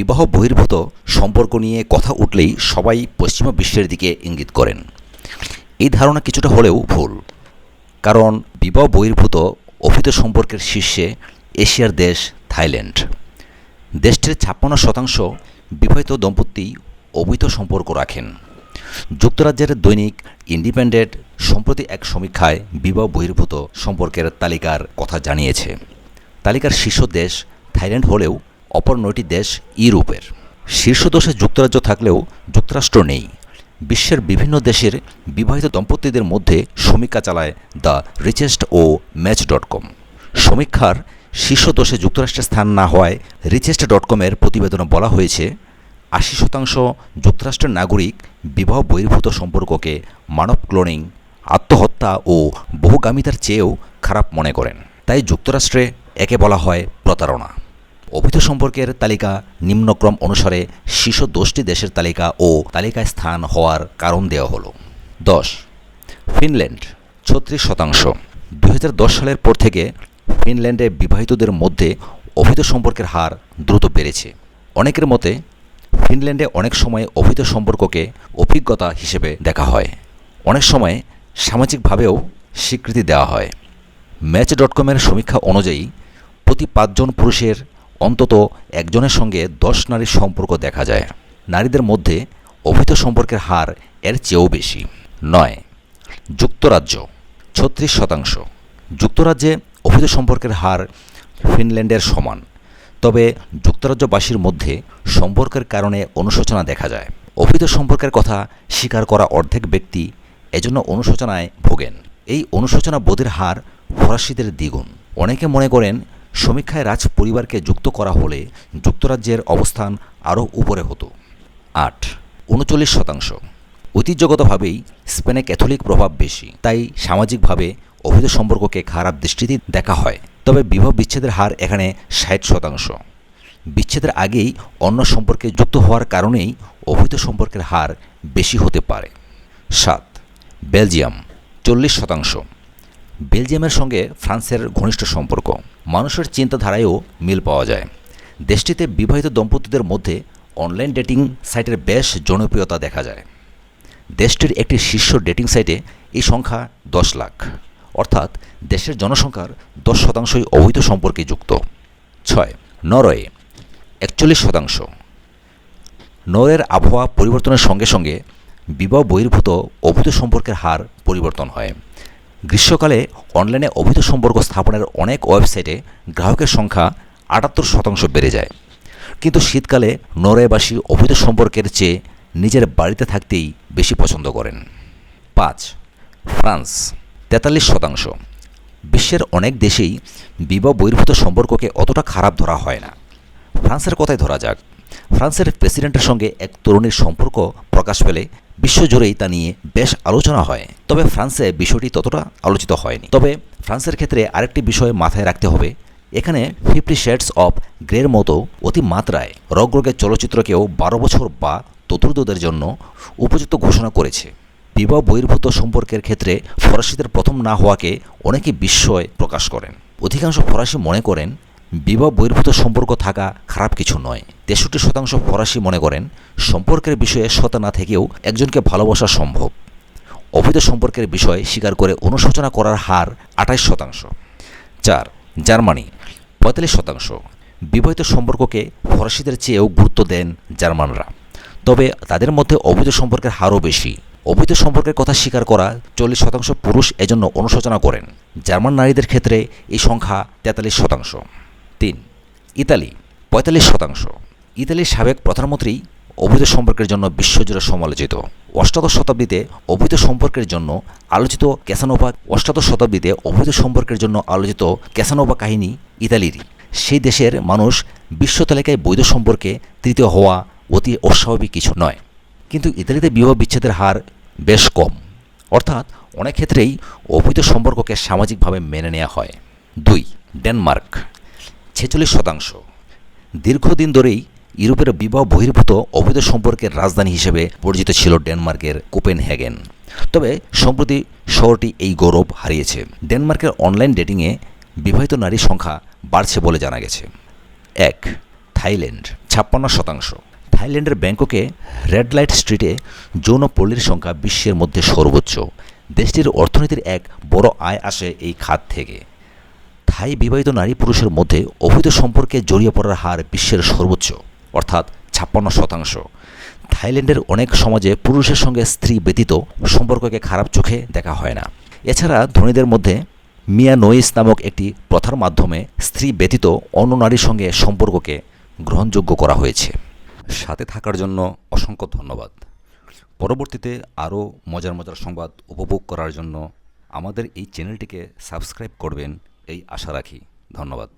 বিবাহ বহির্ভূত সম্পর্ক নিয়ে কথা উঠলেই সবাই পশ্চিমা বিশ্বের দিকে ইঙ্গিত করেন। এই ধারণা কিছুটা হলেও ভুল। কারণ বিবাহ বহির্ভূত অভিত সম্পর্কের শীর্ষে এশিয়ার দেশ থাইল্যান্ড। দেশটির ছাপ্পান্ন শতাংশ বিবাহিত দম্পতি অবৈধ সম্পর্ক রাখেন। যুক্তরাজ্যের দৈনিক ইন্ডিপেন্ডেন্ট সম্প্রতি এক সমীক্ষায় বিবাহ বহির্ভূত সম্পর্কের তালিকার কথা জানিয়েছে। তালিকার শীর্ষ দেশ থাইল্যান্ড হলেও অপর নয়টি দেশ ইউরোপের। শীর্ষ দশে যুক্তরাজ্য থাকলেও যুক্তরাষ্ট্র নেই। বিশ্বের বিভিন্ন দেশের বিবাহিত দম্পতিদের মধ্যে সমীক্ষা চালায় দ্য রিচেস্ট ও ম্যাচ ডট কম। সমীক্ষার শীর্ষ দশে যুক্তরাষ্ট্রের স্থান না হওয়ায় রিচেস্ট ডট কমের প্রতিবেদনে বলা হয়েছে, আশি শতাংশ যুক্তরাষ্ট্রের নাগরিক বিবাহ বহির্ভূত সম্পর্ককে মানব ক্লোনিং, আত্মহত্যা ও বহুগামিতার চেয়েও খারাপ মনে করেন। তাই যুক্তরাষ্ট্রে একে বলা হয় প্রতারণা। অবৈধ সম্পর্কের তালিকা নিম্নক্রম অনুসারে শীর্ষ দশটি দেশের তালিকা ও তালিকায় স্থান হওয়ার কারণ দেওয়া হলো। দশ, ফিনল্যান্ড, ছত্রিশ শতাংশ। দু হাজার দশ সালের পর থেকে ফিনল্যান্ডে বিবাহিতদের মধ্যে অবৈধ সম্পর্কের হার দ্রুত বেড়েছে। অনেকের মতে, ফিনল্যান্ডে অনেক সময় অবৈধ সম্পর্ককে অভিজ্ঞতা হিসেবে দেখা হয়। অনেক সময় সামাজিকভাবেও স্বীকৃতি দেওয়া হয়। ম্যাচ ডট কমের সমীক্ষা অনুযায়ী প্রতি পাঁচজন পুরুষের অন্তত একজনের সঙ্গে দশ নারীর সম্পর্ক দেখা যায়। নারীদের মধ্যে অবৈধ সম্পর্কের হার এর চেয়েও বেশি। নয়, যুক্তরাজ্য, ছত্রিশ শতাংশ। যুক্তরাজ্যে অবৈধ সম্পর্কের হার ফিনল্যান্ডের সমান। তবে যুক্তরাজ্যবাসীর মধ্যে সম্পর্কের কারণে অনুশোচনা দেখা যায়। অবৈধ সম্পর্কের কথা স্বীকার করা অর্ধেক ব্যক্তি এজন্য অনুশোচনায় ভোগেন। এই অনুশোচনা বোধের হার ফরাসিদের দ্বিগুণ। অনেকে মনে করেন সমীক্ষায় রাজ পরিবারকে যুক্ত করা হলে যুক্তরাজ্যের অবস্থান আরও উপরে হতো। আট, উনচল্লিশ শতাংশ। ঐতিহ্যগতভাবেই স্পেনে ক্যাথলিক প্রভাব বেশি, তাই সামাজিকভাবে অবৈধ সম্পর্ককে খারাপ দৃষ্টিতে দেখা হয়। তবে বিবাহ বিচ্ছেদের হার এখানে ষাট শতাংশ। বিচ্ছেদের আগেই অন্য সম্পর্কে যুক্ত হওয়ার কারণেই অবৈধ সম্পর্কের হার বেশি হতে পারে। সাত, বেলজিয়াম, চল্লিশ শতাংশ। বেলজিয়ামের সঙ্গে ফ্রান্সের ঘনিষ্ঠ সম্পর্ক। মানুষের চিন্তাধারায়ও মিল পাওয়া যায়। দেশটিতে বিবাহিত দম্পতিদের মধ্যে অনলাইন ডেটিং সাইটের বেশ জনপ্রিয়তা দেখা যায়। দেশটির একটি শীর্ষ ডেটিং সাইটে এই সংখ্যা দশ লাখ। অর্থাৎ দেশের জনসংখ্যার দশ শতাংশই অবৈধ সম্পর্কে যুক্ত। ছয়, নরওয়ে। একচল্লিশ শতাংশ। নরওয়ের আবহাওয়া পরিবর্তনের সঙ্গে সঙ্গে বিবাহ বহির্ভূত অবৈধ সম্পর্কের হার পরিবর্তন হয়। গ্রীষ্মকালে অনলাইনে অবৈধ সম্পর্ক স্থাপনের অনেক ওয়েবসাইটে গ্রাহকের সংখ্যা আটাত্তর শতাংশ বেড়ে যায়। কিন্তু শীতকালে নরওয়েবাসী অবৈধ সম্পর্কের চেয়ে নিজের বাড়িতে থাকতেই বেশি পছন্দ করেন। পাঁচ, ফ্রান্স, তেতাল্লিশ শতাংশ। বিশ্বের অনেক দেশেই বিবাহ বহির্ভূত সম্পর্ককে অতটা খারাপ ধরা হয় না। ফ্রান্সের কথাই ধরা যাক। ফ্রান্সের প্রেসিডেন্টের সঙ্গে এক তরুণীর সম্পর্ক প্রকাশ পেলে বিশ্বজুড়েই তা নিয়ে বেশ আলোচনা হয়। তবে ফ্রান্সে বিষয়টি ততটা আলোচিত হয়নি। তবে ফ্রান্সের ক্ষেত্রে আরেকটি বিষয় মাথায় রাখতে হবে। এখানে ফিফটি শেডস অফ গ্রের মতো অতি মাত্রায় রগরগের চলচ্চিত্রকেও বারো বছর বা চতুর্থদের জন্য উপযুক্ত ঘোষণা করেছে। বিবাহ বহির্ভূত সম্পর্কের ক্ষেত্রে ফরাসিদের প্রথম না হওয়াকে অনেকে বিস্ময় প্রকাশ করেন। অধিকাংশ ফরাসি মনে করেন, বিবাহ বহির্ভূত সম্পর্ক থাকা খারাপ কিছু নয়। তেষট্টি শতাংশ ফরাসি মনে করেন সম্পর্কের বিষয়ে সতা না থেকেও একজনকে ভালোবাসা সম্ভব। অবৈধ সম্পর্কের বিষয় স্বীকার করে অনুশোচনা করার হার আঠাশ শতাংশ। চার, জার্মানি, পঁয়তাল্লিশ শতাংশ। বিবাহিত সম্পর্ককে ফরাসিদের চেয়েও গুরুত্ব দেন জার্মানরা। তবে তাদের মধ্যে অবৈধ সম্পর্কের হারও বেশি। অবৈধ সম্পর্কের কথা স্বীকার করা চল্লিশ শতাংশ পুরুষ এজন্য অনুশোচনা করেন। জার্মান নারীদের ক্ষেত্রে এই সংখ্যা তেতাল্লিশ শতাংশ। তিন, ইতালি, পঁয়তাল্লিশ শতাংশ। ইতালির সাবেক প্রধানমন্ত্রী অবৈধ সম্পর্কের জন্য বিশ্বজুড়ে সমালোচিত। অষ্টাদশ শতাব্দীতে অবৈধ সম্পর্কের জন্য আলোচিত ক্যাসানোভা, অষ্টাদশ শতাব্দীতে অবৈধ সম্পর্কের জন্য আলোচিত ক্যাসানোভা কাহিনী ইতালিরই সেই দেশের মানুষ বিশ্ব তালিকায় বৈধ সম্পর্কে তৃতীয় হওয়া অতি অস্বাভাবিক কিছু নয়। কিন্তু ইতালিতে বিবাহ বিচ্ছেদের হার বেশ কম। অর্থাৎ অনেক ক্ষেত্রেই অবৈধ সম্পর্ককে সামাজিকভাবে মেনে নেওয়া হয়। দুই, ডেনমার্ক, ছেচল্লিশ শতাংশ। দীর্ঘদিন ধরেই ইউরোপের বিবাহ বহির্ভূত অবৈধ সম্পর্কের রাজধানী হিসেবে পরিচিত ছিল ডেনমার্কের কোপেনহেগেন। তবে সম্প্রতি শহরটি এই গৌরব হারিয়েছে। ডেনমার্কের অনলাইন ডেটিংয়ে বিবাহিত নারীর সংখ্যা বাড়ছে বলে জানা গেছে। এক, থাইল্যান্ড, ছাপ্পান্ন শতাংশ। থাইল্যান্ডের ব্যাংককে রেড লাইট স্ট্রিটে যৌন পল্লীর সংখ্যা বিশ্বের মধ্যে সর্বোচ্চ। দেশটির অর্থনীতির এক বড় আয় আসে এই খাত থেকে। থাই বিবাহিত নারী পুরুষের মধ্যে অবৈধ সম্পর্কে জড়িয়ে পড়ার হার বিশ্বের সর্বোচ্চ। অর্থাৎ ছাপ্পান্ন শতাংশ। থাইল্যান্ডের অনেক সমাজে পুরুষের সঙ্গে স্ত্রী ব্যতীত সম্পর্ককে খারাপ চোখে দেখা হয় না। এছাড়া ধনীদের মধ্যে মিয়া নোইস নামক একটি প্রথার মাধ্যমে স্ত্রী ব্যতীত অন্য নারীর সঙ্গে সম্পর্ককে গ্রহণযোগ্য করা হয়েছে। সাথে থাকার জন্য অসংখ্য ধন্যবাদ। পরবর্তীতে আরও মজার মজার সংবাদ উপভোগ করার জন্য আমাদের এই চ্যানেলটিকে সাবস্ক্রাইব করবেন, এই আশা রাখি। ধন্যবাদ।